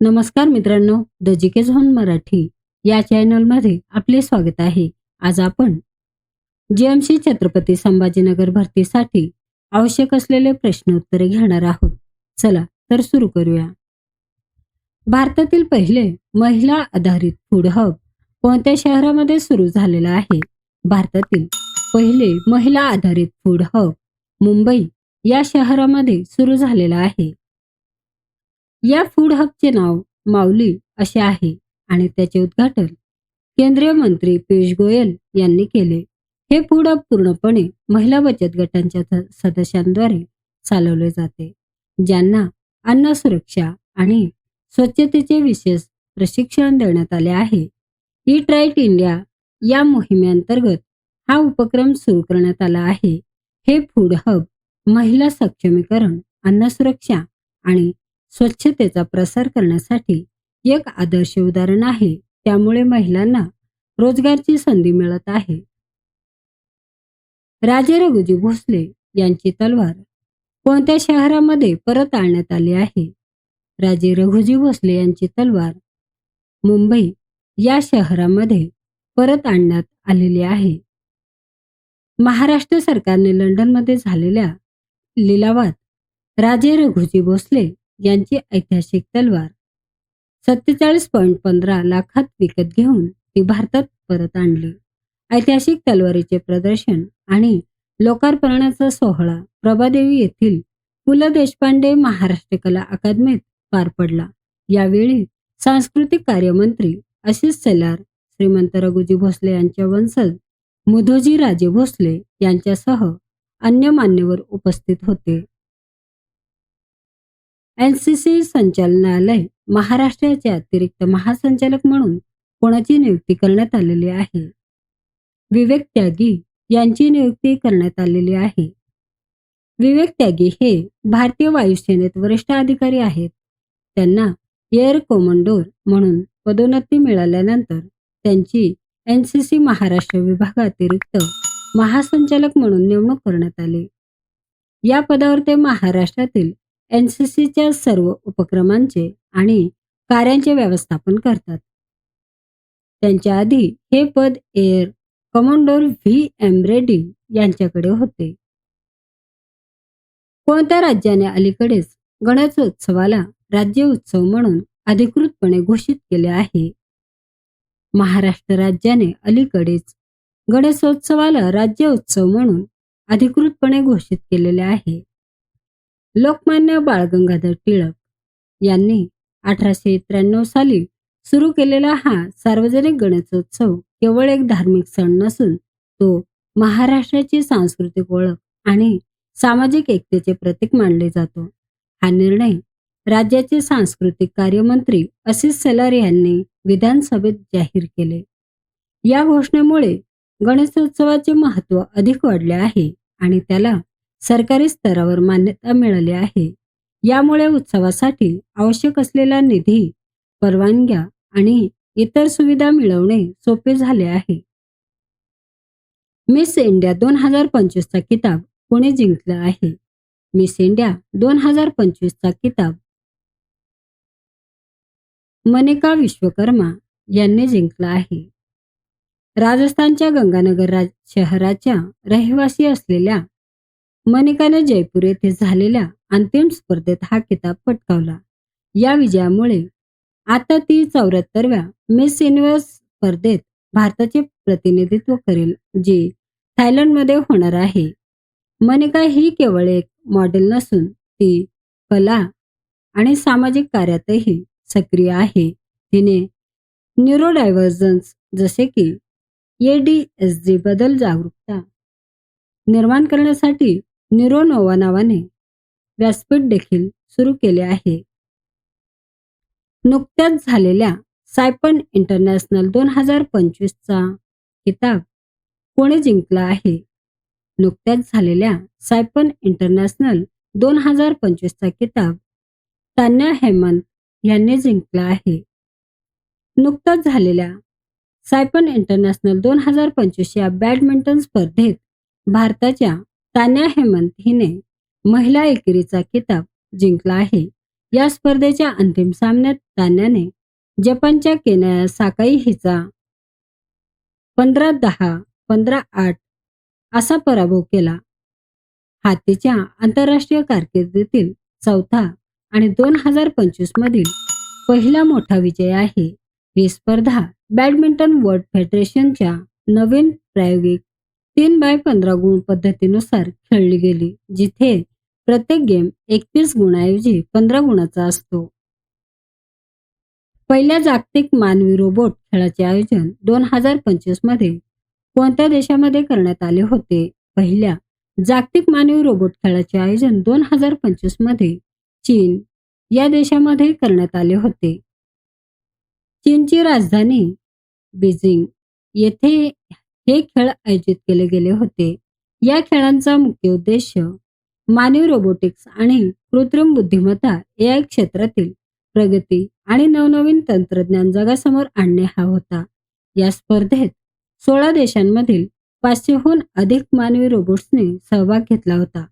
नमस्कार मित्रांनो the K zone Marathi या चॅनलमध्ये आपले स्वागत आहे. आज आपण जीएमसी छत्रपती संभाजीनगर भरतीसाठी आवश्यक असलेले प्रश्न उत्तरे घेणार आहोत. चला तर सुरू करूया. भारतातील पहिले महिला आधारित फूड हब कोणत्या शहरामध्ये सुरू झालेला आहे? भारतातील पहिले महिला आधारित फूड हब मुंबई या शहरामध्ये सुरू झालेला आहे. या फूड हबचे नाव माऊली असे आहे आणि त्याचे उद्घाटन केंद्रीय मंत्री पियुष गोयल यांनी केले. हे फूड हब पूर्णपणे महिला बचत गटांच्या सदस्यांद्वारे चालवले जाते ज्यांना अन्न सुरक्षा आणि स्वच्छतेचे विशेष प्रशिक्षण देण्यात आले आहे. ईट राईट इंडिया या मोहिमेअंतर्गत हा उपक्रम सुरू करण्यात आला आहे. हे फूड हब महिला सक्षमीकरण अन्न सुरक्षा आणि स्वच्छतेचा प्रसार करण्यासाठी एक आदर्श उदाहरण आहे. त्यामुळे महिलांना रोजगारची संधी मिळत आहे. राजे रघुजी भोसले यांची तलवार कोणत्या शहरामध्ये परत आणण्यात आली आहे? राजे रघुजी भोसले यांची तलवार मुंबई या शहरामध्ये परत आणण्यात आलेली आहे. महाराष्ट्र सरकारने लंडनमध्ये झालेल्या लिलावात राजे रघुजी भोसले यांची ऐतिहासिक तलवार. सत्तेचाळीस पॉईंट पंधरा लाखात विकत घेऊन ती भारतात परत आणली. ऐतिहासिक तलवारीचे प्रदर्शन आणि लोकार्पणाचा सोहळा प्रभादेवी येथील पु ल देशपांडे महाराष्ट्र कला अकादमीत पार पडला. यावेळी सांस्कृतिक कार्यमंत्री आशिष सेलार श्रीमंत रघुजी भोसले यांच्या वंशज मुधोजी राजे भोसले यांच्यासह अन्य मान्यवर उपस्थित होते. एनसीसी संचालनालय महाराष्ट्राचे अतिरिक्त महासंचालक म्हणून कोणाची नियुक्ती करण्यात आलेली आहे? विवेक त्यागी यांची नियुक्ती करण्यात आलेली आहे. विवेक त्यागी हे भारतीय वायुसेनेत वरिष्ठ अधिकारी आहेत. त्यांना एअर कमांडोर म्हणून पदोन्नती मिळाल्यानंतर त्यांची एनसीसी महाराष्ट्र विभागातिरिक्त महासंचालक म्हणून नेमणूक करण्यात आली. या पदावर ते महाराष्ट्रातील एनसीसीच्या सर्व उपक्रमांचे आणि कार्यांचे व्यवस्थापन करतात. त्यांच्या आधी हे पद air commander V M Reddy यांच्याकडे होते. कोणत्या राज्याने अलीकडेच गणेशोत्सवाला राज्य उत्सव म्हणून अधिकृतपणे घोषित केले आहे? महाराष्ट्र राज्याने अलीकडेच गणेशोत्सवाला राज्य उत्सव म्हणून अधिकृतपणे घोषित केलेले आहे. लोकमान्य बाळ गंगाधर टिळक यांनी अठराशे त्र्याण्णव साली सुरू केलेला हा सार्वजनिक गणेशोत्सव केवळ एक धार्मिक सण नसून तो महाराष्ट्राची सांस्कृतिक ओळख आणि सामाजिक एकतेचे प्रतीक मानले जातो. हा निर्णय राज्याचे सांस्कृतिक कार्यमंत्री आशिष सेलार यांनी विधानसभेत जाहीर केले. या घोषणेमुळे गणेशोत्सवाचे महत्त्व अधिक वाढले आहे आणि त्याला सरकारी स्तरावर मान्यता मिळाली आहे. यामुळे उत्सवासाठी आवश्यक असलेला निधी परवानग्या आणि इतर सुविधा मिळवणे सोपे झाले आहे. मिस इंडिया दोन हजार पंचवीसचा किताब कोणी जिंकला आहे? मिस इंडिया दोन हजार पंचवीसचा किताब मनिका विश्वकर्मा यांनी जिंकला आहे. राजस्थानच्या गंगानगर राज शहराच्या रहिवासी असलेल्या मनिकाने जयपूर येथे झालेल्या अंतिम स्पर्धेत हा किताब पटकावला. या विजयामुळे आता ती चौऱ्याहत्तरव्या मिस युनिव्हर्स स्पर्धेत भारताचे प्रतिनिधित्व करेल जी थायलंडमध्ये होणार आहे. मनिका ही केवळ एक मॉडेल नसून ती कला आणि सामाजिक कार्यातही सक्रिय आहे. तिने न्यूरोडायव्हर्जन्स जसे की एडीएसजी बदल जागरूकता निर्माण करण्यासाठी न्यूरोनोवा नावाने व्यासपीठ देखील सुरू केले आहे. नुकत्याच झालेल्या सायपन इंटरनॅशनल दोन हजार पंचवीसचा किताब कोणी जिंकला आहे? नुकत्याच झालेल्या सायपन इंटरनॅशनल दोन हजार पंचवीसचा किताब तान्या हेमंत यांनी जिंकला आहे. नुकताच झालेल्या सायपन इंटरनॅशनल दोन हजार पंचवीस या बॅडमिंटन स्पर्धेत भारताच्या तान्या हेमंत हिने महिला एकेरीचा किताब जिंकला आहे. या स्पर्धेच्या अंतिम सामन्यात तान्याने जपानच्या केनया साकाई हिचा पंधरा दहा पंधरा आठ असा पराभव केला. हा तिच्या आंतरराष्ट्रीय कारकिर्दीतील चौथा आणि दोन हजार पंचवीस मधील पहिला मोठा विजय आहे. ही स्पर्धा बॅडमिंटन वर्ल्ड फेडरेशनच्या नवीन प्रायोगिक तीन बाय पंधरा गुण पद्धतीनुसार खेळली गेली जिथे प्रत्येक गेम एकतीस गुणाऐवजी पंधरा गुणाचा असतो. पहिल्या जागतिक मानवी रोबोट खेळाचे आयोजन दोन हजार पंचवीसमध्ये कोणत्या देशामध्ये करण्यात आले होते? पहिल्या जागतिक मानवी रोबोट खेळाचे आयोजन दोन हजार पंचवीसमध्ये चीन या देशामध्ये करण्यात आले होते. चीनची राजधानी बीजिंग येथे हे खेळ आयोजित केले गेले होते. या खेळांचा मुख्य उद्देश मानवी रोबोटिक्स आणि कृत्रिम बुद्धिमत्ता या क्षेत्रातील प्रगती आणि नवनवीन तंत्रज्ञान जगासमोर आणणे हा होता. या स्पर्धेत सोळा देशांमधील पाचशेहून अधिक मानवी रोबोट्सने सहभाग घेतला होता.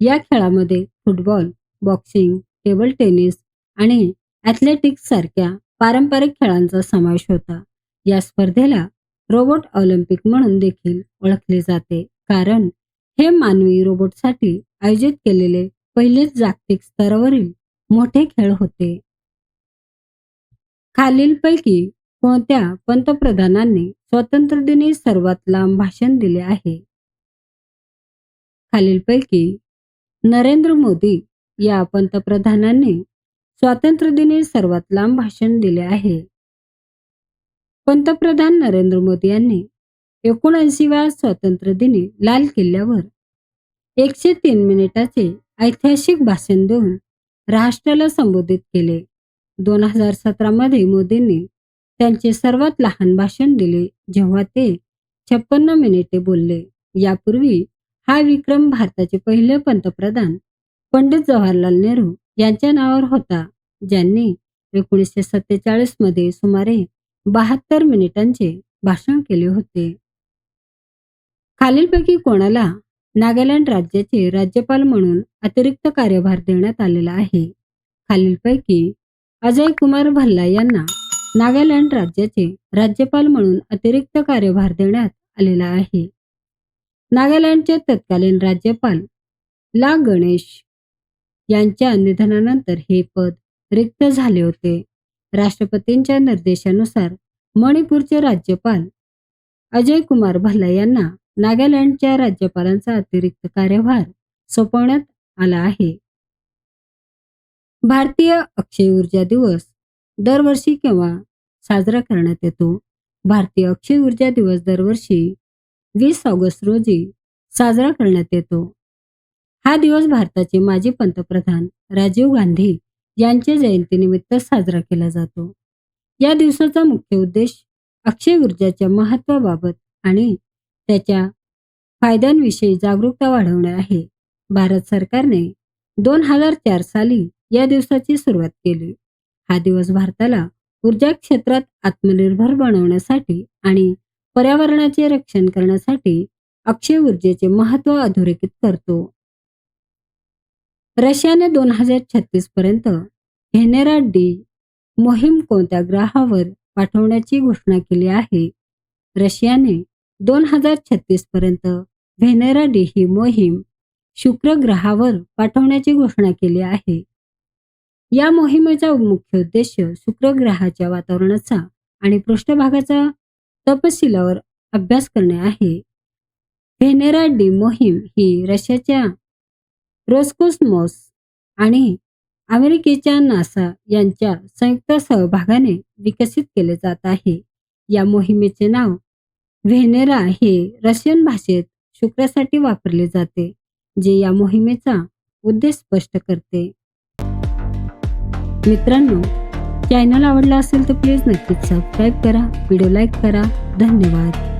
या खेळामध्ये फुटबॉल बॉक्सिंग टेबल टेनिस आणि ॲथलेटिक्स सारख्या पारंपरिक खेळांचा समावेश होता. या स्पर्धेला रोबोट ऑलिम्पिक म्हणून देखील ओळखले जाते. कारण हे मानवी रोबोटसाठी आयोजित केलेले पहिलेच जागतिक स्तरावरील मोठे खेळ होते. खालीलपैकी कोणत्या पंतप्रधानांनी स्वातंत्र्यदिनी सर्वात लांब भाषण दिले आहे? खालीलपैकी नरेंद्र मोदी या पंतप्रधानांनी स्वातंत्र्यदिनी सर्वात लांब भाषण दिले आहे. पंतप्रधान नरेंद्र मोदी यांनी एकोणऐंशीव्या स्वातंत्र्य दिनी लाल किल्ल्यावर एकशे तीन मिनिटाचे ऐतिहासिक भाषण देऊन राष्ट्राला संबोधित केले. दोन हजार सतरामध्ये मोदींनी त्यांचे सर्वात लहान भाषण दिले जेव्हा ते छप्पन्न मिनिटे बोलले. यापूर्वी हा विक्रम भारताचे पहिले पंतप्रधान पंडित जवाहरलाल नेहरू यांच्या नावावर होता ज्यांनी एकोणीसशे सत्तेचाळीसमध्ये सुमारे बहात्तर मिनिटांचे भाषण केले होते. खालीलपैकी कोणाला नागालँड राज्याचे राज्यपाल म्हणून अतिरिक्त कार्यभार देण्यात आलेला आहे. खालीलपैकी अजय कुमार भल्ला यांना नागालँड राज्याचे राज्यपाल म्हणून अतिरिक्त कार्यभार देण्यात आलेला आहे. नागालँडचे तत्कालीन राज्यपाल ला गणेश यांच्या निधनानंतर हे पद रिक्त झाले होते. राष्ट्रपतींच्या निर्देशानुसार मणिपूरचे राज्यपाल अजय कुमार भल्ला यांना नागालँडच्या राज्यपालांचा अतिरिक्त कार्यभार सोपवण्यात आला आहे. भारतीय अक्षय ऊर्जा दिवस दरवर्षी केव्हा साजरा करण्यात येतो? भारतीय अक्षय ऊर्जा दिवस दरवर्षी वीस ऑगस्ट रोजी साजरा करण्यात येतो. हा दिवस भारताचे माजी पंतप्रधान राजीव गांधी यांच्या जयंतीनिमित्त साजरा केला जातो. या दिवसाचा मुख्य उद्देश अक्षय ऊर्जाच्या महत्वाबाबत आणि त्याच्या फायद्यांविषयी जागरूकता वाढवणे आहे. भारत सरकारने दोन हजार चार साली या दिवसाची सुरुवात केली. हा दिवस भारताला ऊर्जा क्षेत्रात आत्मनिर्भर बनवण्यासाठी आणि पर्यावरणाचे रक्षण करण्यासाठी अक्षय ऊर्जेचे महत्त्व अधोरेखित करतो. रशियाने दोन हजार छत्तीस पर्यंत व्हेनेरा डी मोहीम कोणत्या ग्रहावर पाठवण्याची घोषणा केली आहे? रशियाने दोन हजार छत्तीस पर्यंत व्हेनेरा डी ही मोहीम शुक्र ग्रहावर पाठवण्याची घोषणा केली आहे. या मोहिमेचा मुख्य उद्देश शुक्र ग्रहाच्या वातावरणाचा आणि पृष्ठभागाचा तपशिलावर अभ्यास करणे आहे. व्हेनेरा डी मोहीम ही रशियाच्या रोस्कोस्मोस आणि अमेरिकेच्या नासा यांच्या संयुक्त सहभागाने विकसित केले जात आहे. या मोहिमेचे नाव व्हेनेरा हे रशियन भाषेत शुक्रासाठी वापरले जाते जे या मोहिमेचा उद्देश स्पष्ट करते. मित्रांनो चॅनल आवडला असेल तर प्लीज नक्कीच सबस्क्राईब करा व्हिडिओ लाईक करा. धन्यवाद.